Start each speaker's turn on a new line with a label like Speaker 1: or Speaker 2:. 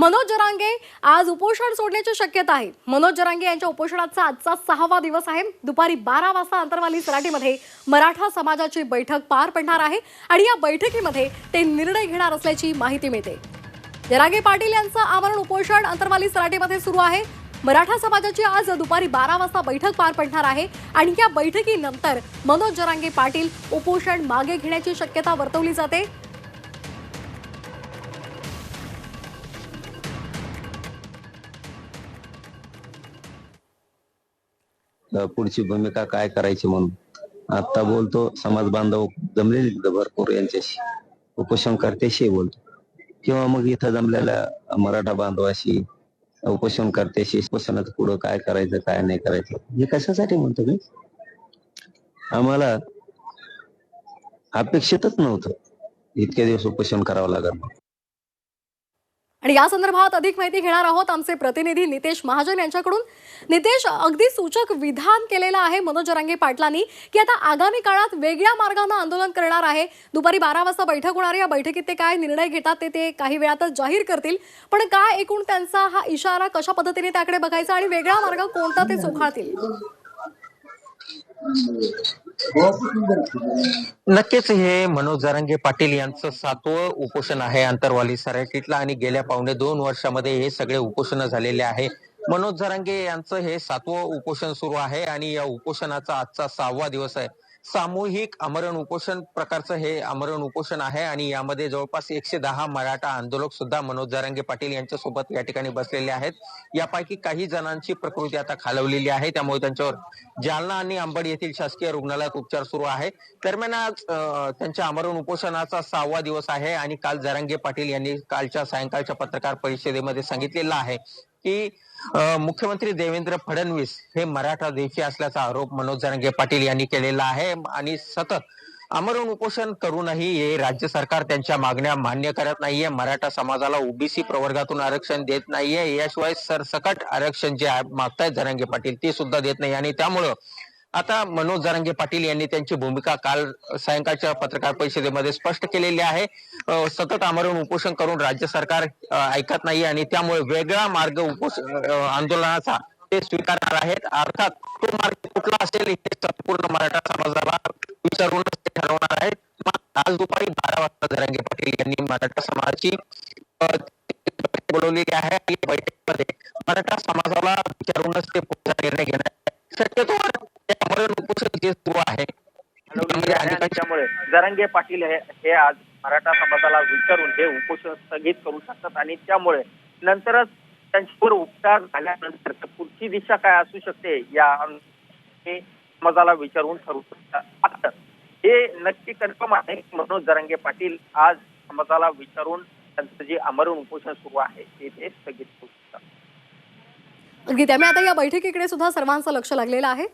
Speaker 1: मनोज जरांगे आज उपोषण सोडण्याची शक्यता आहे. मनोज जरांगे यांच्या उपोषणाचा आजचा सहावा दिवस आहे. दुपारी बारा वाजता अंतरवाली सराटीमध्ये मराठा समाजाची बैठक पार पडणार आहे आणि या बैठकीमध्ये ते निर्णय घेणार असल्याची माहिती मिळते. जरांगे पाटील यांचं आमरण उपोषण अंतरवाली सराटीमध्ये सुरू आहे. मराठा समाजाची आज दुपारी बारा वाजता बैठक पार पडणार आहे आणि या बैठकीनंतर मनोज जरांगे पाटील उपोषण मागे घेण्याची शक्यता वर्तवली जाते.
Speaker 2: पुढची भूमिका काय करायची म्हणून. आता बोलतो समाज बांधव जमलेले भरपूर यांच्याशी. उपोषणकर्त्याशी बोलतो. किंवा मग इथं जमलेल्या मराठा बांधवाशी उपोषणकर्त्याशी उपोषणात पुढं काय करायचं काय नाही करायचं हे कशासाठी म्हणतो मी? आम्हाला अपेक्षितच नव्हतं. इतके दिवस उपोषण करावं लागणार
Speaker 1: आणि या संदर्भात अधिक माहिती घेणार आहोत आमचे प्रतिनिधी नितेश महाजन यांच्याकडून. नितेश अगदी सूचक विधान केलेलं आहे मनोज जरांगे पाटलांनी की आता आगामी काळात वेगळ्या मार्गानं आंदोलन करणार आहे. दुपारी बारा वाजता बैठक होणार आहे. या बैठकीत ते काय निर्णय घेतात ते ते काही वेळातच जाहीर करतील. पण काय एकूण त्यांचा हा इशारा कशा पद्धतीने त्याकडे बघायचा आणि वेगळा मार्ग कोणता ते चोखाळतील?
Speaker 3: नक्कीच हे मनोज जरांगे पाटील यांचं सातवं उपोषण आहे आंतरवाली सराटीतलं आणि गेल्या पावणे दोन वर्षामध्ये हे सगळे उपोषण झालेले आहे. मनोज जरांगे यांचं हे सातवं उपोषण सुरू आहे आणि या उपोषणाचा आजचा सहावा दिवस आहे. सामूहिक आमरण उपोषण प्रकारचं हे आमरण उपोषण आहे आणि यामध्ये जवळपास एकशे दहा मराठा आंदोलक सुद्धा मनोज जरांगे पाटील यांच्या सोबत या ठिकाणी बसलेले आहेत. यापैकी काही जणांची प्रकृती आता खालवलेली आहे. त्यामुळे त्यांच्यावर जालना आणि अंबड येथील शासकीय रुग्णालयात उपचार सुरू आहे. दरम्यान आज त्यांच्या आमरण उपोषणाचा सहावा दिवस आहे आणि काल जारंगे पाटील यांनी कालच्या सायंकाळच्या पत्रकार परिषदेमध्ये सांगितलेलं आहे. की मुख्यमंत्री देवेंद्र फडणवीस हे मराठा देशी असल्याचा आरोप मनोज जरांगे पाटील यांनी केलेला आहे आणि सतत आमरण उपोषण करूनही हे राज्य सरकार त्यांच्या मागण्या मान्य करत नाहीये. मराठा समाजाला ओबीसी प्रवर्गातून आरक्षण देत नाहीये. याशिवाय सरसकट आरक्षण जे मागताय मागतायत जरांगे पाटील ते सुद्धा देत नाही आणि त्यामुळं आता मनोज जरांगे पाटील यांनी त्यांची भूमिका काल सायंकाळच्या पत्रकार परिषदेमध्ये स्पष्ट केलेली आहे. सतत आमरण उपोषण करून राज्य सरकार ऐकत नाही आणि त्यामुळे वेगळा मार्ग उपोषण आंदोलनाचा ते स्वीकारणार आहेत. अर्थात तो मार्ग कुठला असेल हे संपूर्ण मराठा समाजाला विचारूनच ते ठरवणार आहेत. आज दुपारी बारा वाजता जरांगे पाटील यांनी मराठा समाजाची बोलवलेली आहे आणि बैठकीमध्ये मराठा समाजाला विचारूनच ते पुढचा निर्णय घेणार शक्यतो उपोषण जे सुरू आहे
Speaker 4: त्यामुळे जरांगे पाटील हे हे आज मराठा समाजाला विचारून हे उपोषण स्थगित करू शकतात आणि त्यामुळे नंतरच त्यांच्यावर उपचार झाल्यानंतर पुढची दिशा काय असू शकते या हे समाजाला विचारून ठरवू शकतात आता हे नक्की कन्फर्म आहे मनोज जरांगे पाटील आज समाजाला विचारून त्यांचं जे आमरण उपोषण सुरू आहे ते ते स्थगित करू शकतात.
Speaker 1: अगदी त्यामुळे आता या बैठकीकडे सुद्धा सर्वांचं लक्ष लागलेलं आहे.